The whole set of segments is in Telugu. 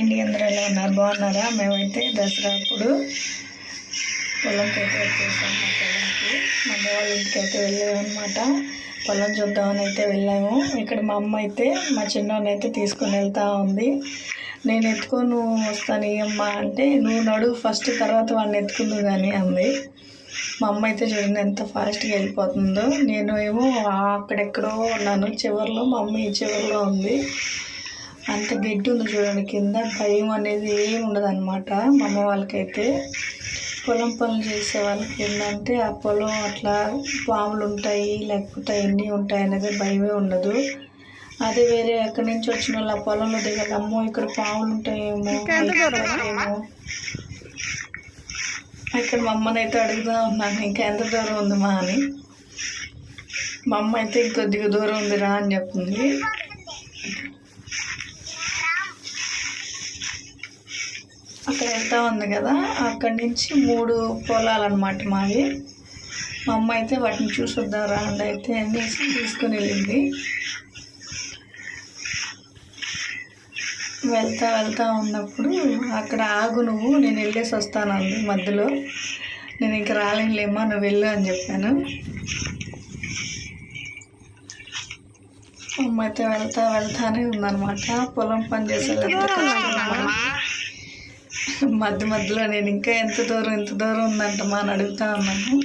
అండి అందరూ ఎలా ఉన్నారు? బాగున్నారా? మేమైతే దసరా అప్పుడు పొలంకి అయితే వచ్చేసాం మా పొలంకి. మా అమ్మ వాళ్ళ ఇంటికి అయితే వెళ్ళాము అనమాట పొలం చూద్దామని అయితే వెళ్ళాము. ఇక్కడ మా అమ్మ అయితే మా చిన్నోని అయితే తీసుకొని వెళ్తా ఉంది. నేను ఎత్తుకొని వస్తాను ఈ అమ్మ అంటే నువ్వు నడువు ఫస్ట్ తర్వాత వాడిని ఎత్తుకుందు కానీ అంది. మా అమ్మ అయితే చూడండి ఎంత ఫాస్ట్గా వెళ్ళిపోతుందో. నేను ఏమో అక్కడెక్కడో ఉన్నాను. చివరిలో మా అమ్మ ఈ చివరిలో ఉంది. అంత గడ్డి ఉంది చూడండి. కింద భయం అనేది ఏమి ఉండదు అనమాట మా అమ్మ వాళ్ళకైతే. పొలం పనులు చేసే వాళ్ళకి ఏంటంటే ఆ పొలం అట్లా పాములు ఉంటాయి లేకపోతే ఎన్ని ఉంటాయి అనేది భయమే ఉండదు. అదే వేరే ఎక్కడి నుంచి వచ్చిన వాళ్ళు ఆ పొలంలో దిగాలి. అమ్మో ఇక్కడ పాములు ఉంటాయేమో ఏమో ఇక్కడ మా అమ్మని అయితే అడుగుతా ఉన్నాను ఇంకా ఎంత దూరం ఉంది మా అని. మా అమ్మ అయితే ఇంకొద్దిగా దూరం ఉంది రా అని చెప్తుంది. ఇక్కడ వెళ్తా ఉంది కదా అక్కడి నుంచి మూడు పొలాలు అనమాట మావి. మా అమ్మ అయితే వాటిని చూసొద్దాం రాండి అయితే అనేసి తీసుకుని వెళ్ళింది. వెళ్తా వెళ్తా ఉన్నప్పుడు అక్కడ ఆగు నువ్వు నేను వెళ్ళేసి వస్తాను అంది మధ్యలో. నేను ఇంక రాలేనులేమ్మా నువ్వు వెళ్ళు అని చెప్పాను. అమ్మ అయితే వెళ్తా వెళ్తానే ఉందన్నమాట. పొలం పని చేసే మధ్య మధ్యలో నేను ఇంకా ఎంత దూరం ఎంత దూరం ఉందంటమ్మా అని అడుగుతా ఉన్నాను.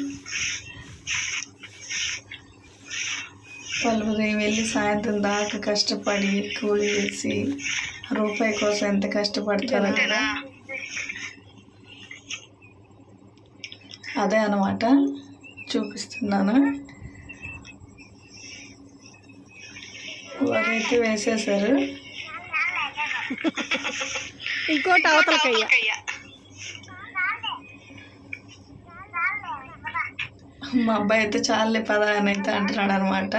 ఉదయం వెళ్ళి సాయంత్రం దాకా కష్టపడి కూలి చేసి రూపాయి కోసం ఎంత కష్టపడతారో కదా అదే అనమాట చూపిస్తున్నాను. వరి అయితే వేసేసారు ఇంకోటి అవతలకయ్య మా అబ్బాయి అయితే చాలే పద అని అయితే అంటున్నాడు అనమాట